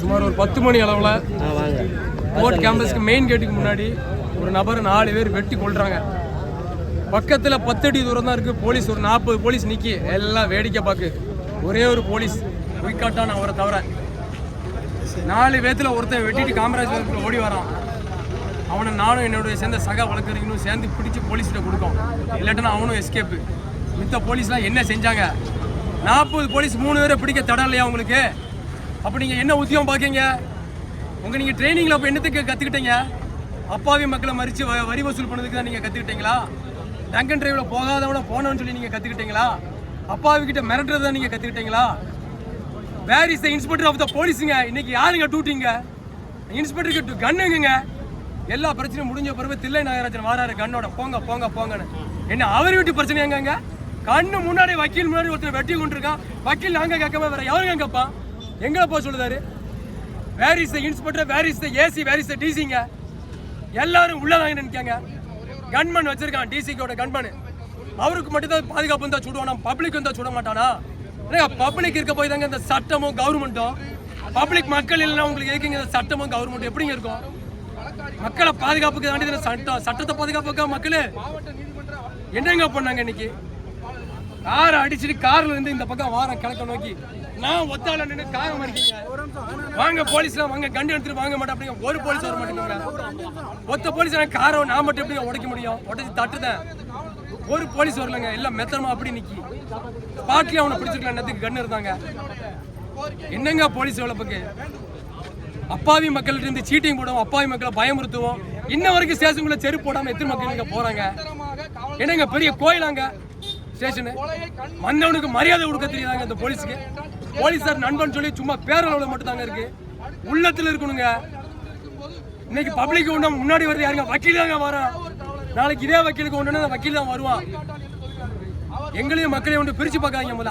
சுமார் ஒரு பத்து மணி அளவில் கோர்ட் கேம்பஸ்க்கு மெயின் கேட்டுக்கு முன்னாடி ஒரு நபர் நாலு பேர் வெட்டி கொள்றாங்க பக்கத்தில் பத்தடி தூரம் தான் இருக்குது போலீஸ் ஒரு நாற்பது போலீஸ் நிற்கி எல்லாம் வேடிக்கை பார்க்கு ஒரே ஒரு போலீஸ். உயிக்காட்டான் அவரை தவிர. நாலு பேத்துல ஒருத்தன் வெட்டிட்டு காமராஜ் ஓடி வரான். அவனை நானும் என்னுடைய சேர்ந்த சக வழக்கறிஞரும் சேர்ந்து பிடிச்சி போலீஸ்கிட்ட கொடுக்கோம். இல்லாட்டினா அவனும் எஸ்கேப்பு மித்த போலீஸ்லாம் என்ன செஞ்சாங்க? நாற்பது போலீஸ் மூணு பேரை பிடிக்க தடம் இல்லையா உங்களுக்கு? அப்போ நீங்கள் என்ன உத்தியோகம் பார்க்கீங்க உங்கள் நீங்கள் ட்ரைனிங்கில் அப்போ என்னத்துக்கு கற்றுக்கிட்டீங்க அப்பாவி மக்களை மறித்து வ- வரி வசூல் பண்ணதுக்கு தான் நீங்கள் கற்றுக்கிட்டீங்களா டங்கன் டிரைவில் போகாதவன போனோம்னு சொல்லி நீங்கள் கற்றுக்கிட்டீங்களா அப்பாவிக்கிட்ட மிரட்டுறதை நீங்கள் கற்றுக்கிட்டீங்களா where is the inspector of the போலீஸுங்க இன்றைக்கி யாருங்க டூட்டிங்க இன்ஸ்பெக்டருக்கு கண்ணுங்க எல்லா பிரச்சனையும் முடிஞ்ச பிறகு தில்லை நாகராஜன் வாராரு கண்ணோட போங்க போங்க போங்கன்னு. என்ன அவர் வீட்டு பிரச்சனை எங்கங்க? கண்ணு முன்னாடி வக்கீல் முன்னாடி ஒருத்தர் வெட்டி கொண்டிருக்கான். வக்கீல் நாங்கள் கேட்காம வேற யாருங்க கேட்பான் எங்களை போக சொல்லுதாரு? Where is the inspector where is the AC where is the டிசிங்க எல்லாரும் உள்ளதாங்க நினைக்காங்க கன்மன் வச்சிருக்கான் டிசிக்கோட கன்மன் அவருக்கு மட்டும் தான் பாதுகாப்பு இருந்தா சுடுவானா? பப்ளிக் இருந்தா சுட மாட்டானா? பப்ளிக் இருக்க போய் தாங்க இந்த சட்டமும் கவர்மெண்ட்டும் பப்ளிக் மக்கள் இல்லைன்னா உங்களுக்கு இருக்குங்க இந்த சட்டமும் கவர்மெண்ட் எப்படிங்க இருக்கும்? மக்களை பாதுகாப்புக்கு தாண்டி சட்டம் சட்டத்தை பாதுகாப்புக்கா மக்களே? என்னங்க பண்ணாங்க இன்னைக்கு? காரை அடிச்சுட்டு கார்ல இருந்து இந்த பக்கம் வாரம் கிழக்க நோக்கி. நான் ஒத்தால நின்று காரை மறிக்கீங்க வாங்க போலீஸ்லாம் வாங்க. கண்டு எடுத்துட்டு வாங்க மாட்டேன். அப்படிங்க ஒரு போலீஸ் வர மாட்டேங்கிறாங்க ஒத்த போலீஸ் காரை நான் மட்டும் எப்படி உடைக்க முடியும்? உடச்சி தட்டுதேன். ஒரு போலீஸ் வரலங்க. எல்லாம் மெத்தனமா அப்படி நிக்கி. பாட்டிலே அவனை பிடிச்சிருக்கலாம். நேரத்துக்கு கண்ணு இருந்தாங்க. என்னங்க போலீஸ் வளர்ப்புக்கு அப்பாவி மக்கள்கிட்ட இருந்து சீட்டிங் போடுவோம். அப்பாவி மக்களை பயமுறுத்துவோம். இன்ன வரைக்கும் ஸ்டேஷனுக்குள்ள செருப்பு போடாம எத்தனை மக்கள் இங்க போறாங்க? என்னங்க பெரிய கோயிலாங்க? ஸ்டேஷனு. வந்தவனுக்கு மரியாதை கொடுக்க தெரியாதாங்க இந்த போலீஸுக்கு. போலீஸார் நண்பன் சொல்லி சும்மா பேரளவில் மட்டும் தாங்க இருக்கு. உள்ளத்துல இருக்கணுங்க. இன்னைக்கு பப்ளிக் ஒண்ணு முன்னாடி வருது யாருங்க? வக்கீல் தாங்க வரான் நாளைக்கு இதே வக்கீலுக்கு ஒண்ணுன்னா அந்த வக்கீல் தான் வருவான். எங்களையும் மக்களையும் ஒன்று பிரிச்சு பார்க்காதீங்க முதல்ல.